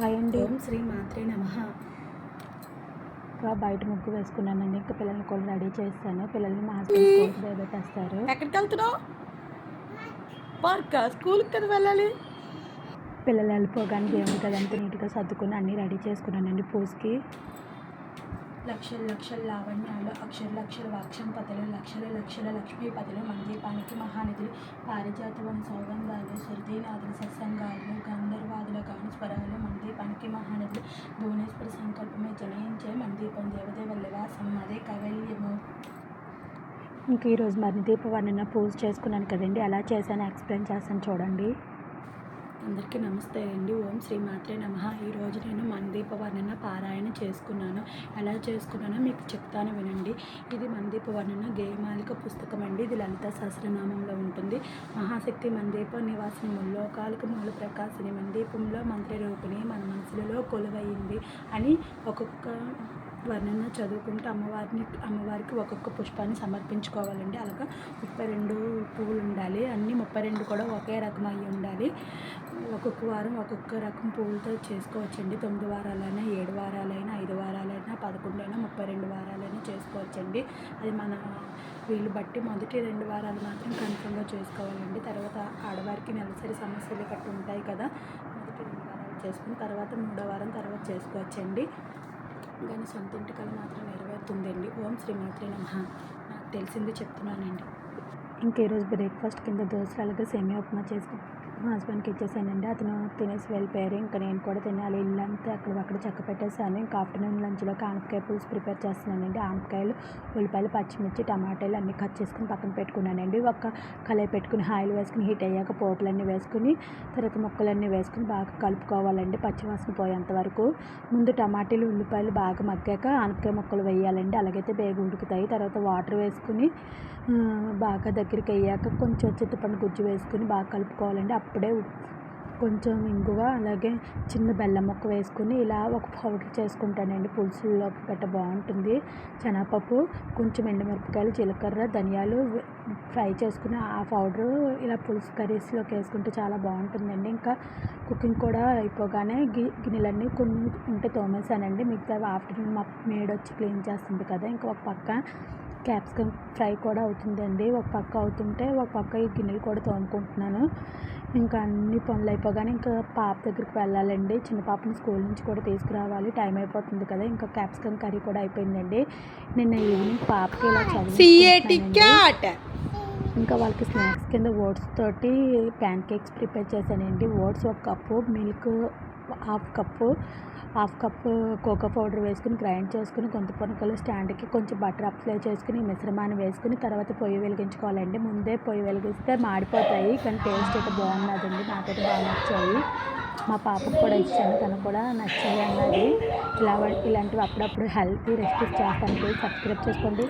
Hi అండి. ఓం శ్రీ మాత్రే నమ. ఇంకా బయట ముగ్గు వేసుకున్నానండి. ఇంకా పిల్లల్ని కూడా రెడీ చేస్తాను. పిల్లల్ని మా హస్బెండ్ స్కూల్కి ఎక్కడికి వెళ్తున్నావు పార్క్? స్కూల్కి కదా వెళ్ళాలి? పిల్లలు వెళ్ళిపోగానే దేవుని కదా అంతా నీట్గా సర్దుకుని అన్నీ రెడీ చేసుకున్నానండి పూజకి. లక్షల లక్షల లావణ్యాలు అక్షర లక్షల వాక్షం పతలు లక్షల లక్షల లక్ష్మీపతులు మందీపానికి మహానిధులు పారిజాతవన్ సౌగంధాలు శృతీనాథులు సత్సంగాలు గంధర్వాదుల కాను స్వరాలు మందీపానికి మహానిధులు భువనేశ్వర సంకల్పమే జనయించే మందీపం దేవదేవల్లవాసం అదే కవల్యము. ఇంక ఈరోజు మరిదీప వర్ణన పూజ చేసుకున్నాను కదండి ఎలా చేశాను ఎక్స్ప్లెయిన్ చేస్తాను చూడండి. అందరికీ నమస్తే అండి. ఓం శ్రీ మాత్రే నమ. ఈరోజు నేను మందీప వర్ణన పారాయణ చేసుకున్నాను. ఎలా చేసుకున్నానో మీకు చెప్తాను వినండి. ఇది మందీప వర్ణన గేయమాలిక పుస్తకం అండి. ఇది లలిత సహస్రనామంలో ఉంటుంది. మహాశక్తి మందీప నివాసిని ముల్లోకాలకు మూల ప్రకాశిని మందీపంలో మంత్రి రూపిణి మన మనసులలో కొలువైంది అని ఒక్కొక్క వర్ణన చదువుకుంటూ అమ్మవారిని అమ్మవారికి ఒక్కొక్క పుష్పాన్ని సమర్పించుకోవాలండి. అలాగా ముప్పై రెండు పువ్వులు ఉండాలి. అన్నీ ముప్పై రెండు కూడా ఒకే రకం అయి ఉండాలి. ఒక్కొక్క వారం ఒక్కొక్క రకం పువ్వులతో చేసుకోవచ్చండి. తొమ్మిది వారాలైనా ఏడు వారాలైనా ఐదు వారాలైనా పదకొండు అయినా ముప్పై రెండు వారాలైనా చేసుకోవచ్చండి. అది మన వీళ్ళు బట్టి మొదటి రెండు వారాలు మాత్రం కన్ఫర్మ్గా చేసుకోవాలండి. తర్వాత ఆడవారికి నెలసరి సమస్యలు కట్టు ఉంటాయి కదా మొదటి రెండు వారాలు చేసుకుని తర్వాత మూడో వారం తర్వాత చేసుకోవచ్చండి. కానీ సొంత ఇంటి కళ మాత్రం నెరవేరుతుందండి. ఓం శ్రీమాత్రే నమ. నాకు తెలిసింది చెప్తున్నానండి. ఇంకా ఈరోజు బ్రేక్ఫాస్ట్ కింద దోశలు అలాగే సేమియా ఉప్మా చేసి హస్బెండ్కి ఇచ్చేసానండి. అతను తినేసి వెళ్ళిపోయారు. ఇంకా నేను కూడా తినాలి. ఇల్లంతా అక్కడ అక్కడ చక్క పెట్టేసాను ఇంకా ఆఫ్టర్నూన్ లంచ్లోకి ఆనపకాయ పులుసు ప్రిపేర్ చేస్తున్నానండి. ఆనపకాయలు ఉల్లిపాయలు పచ్చిమిర్చి టమాటాలు అన్నీ కట్ చేసుకుని పక్కన పెట్టుకున్నానండి. ఒక కళాయి పెట్టుకుని ఆయిల్ వేసుకుని హీట్ అయ్యాక పోపులన్నీ వేసుకుని తర్వాత ముక్కలన్నీ వేసుకుని బాగా కలుపుకోవాలండి పచ్చివాసన పోయేంత వరకు. ముందు టమాటాలు ఉల్లిపాయలు బాగా మగ్గాక ఆనపకాయ ముక్కలు వేయాలండి. అలాగైతే బేగ ఉడుకుతాయి. తర్వాత వాటర్ వేసుకుని బాగా దగ్గరికి అయ్యాక కొంచెం చింతపండు గుజ్జు వేసుకుని బాగా కలుపుకోవాలండి. అప్పుడే కొంచెం ఇంగువ అలాగే చిన్న బెల్లం ముక్క వేసుకుని ఇలా ఒక పౌడర్ చేసుకుంటానండి. పులుసుల్లోకి గట్ట బాగుంటుంది. శనగపప్పు కొంచెం ఎండుమిరపకాయలు జీలకర్ర ధనియాలు ఫ్రై చేసుకుని ఆ పౌడరు ఇలా పులుసు కర్రీస్లోకి వేసుకుంటే చాలా బాగుంటుందండి. ఇంకా కుకింగ్ కూడా అయిపోగానే గి గిన్నెలన్నీ కొన్ని ఉంటే తోమేశానండి. మిగతా ఆఫ్టర్నూన్ మా మేడ్ వచ్చి క్లీన్ చేస్తుంది కదా. ఇంకా ఒక పక్క క్యాప్సికమ్ ఫ్రై కూడా అవుతుందండి. ఒక పక్క అవుతుంటే ఒక పక్క ఈ గిన్నెలు కూడా తోముకుంటున్నాను. ఇంకా అన్ని పనులు అయిపోగానే ఇంకా పాప దగ్గరికి వెళ్ళాలండి. చిన్న పాపని స్కూల్ నుంచి కూడా తీసుకురావాలి. టైం అయిపోతుంది కదా ఇంకా క్యాప్సికమ్ కర్రీ కూడా అయిపోయిందండి. నిన్న ఈవినింగ్ పాపకి ఇలా చదివి ఇంకా వాళ్ళకి స్నాక్స్ కింద ఓట్స్ తోటి ప్యాన్ కేక్స్ ప్రిపేర్ చేశానండి. ఓట్స్ ఒక cup milk half cup half cup cocoa powder వేసుకుని గ్రైండ్ చేసుకుని కొంత పొనకలు స్టాండ్కి కొంచెం బటర్ అప్లై చేసుకుని మిశ్రమాన్ని వేసుకుని తర్వాత పొయ్యి వెలిగించుకోవాలండి. ముందే పొయ్యి వెలిగిస్తే మాడిపోతాయి కానీ టేస్ట్ అయితే బాగున్నదండి నాకైతే బాగా నచ్చాయి. మా పాపకు కూడా ఇచ్చాను తను కూడా నచ్చాయి అన్నది. ఇలా ఇలాంటివి అప్పుడప్పుడు హెల్తీ రెసిపీస్ చేస్తాను. సబ్స్క్రైబ్ చేసుకోండి.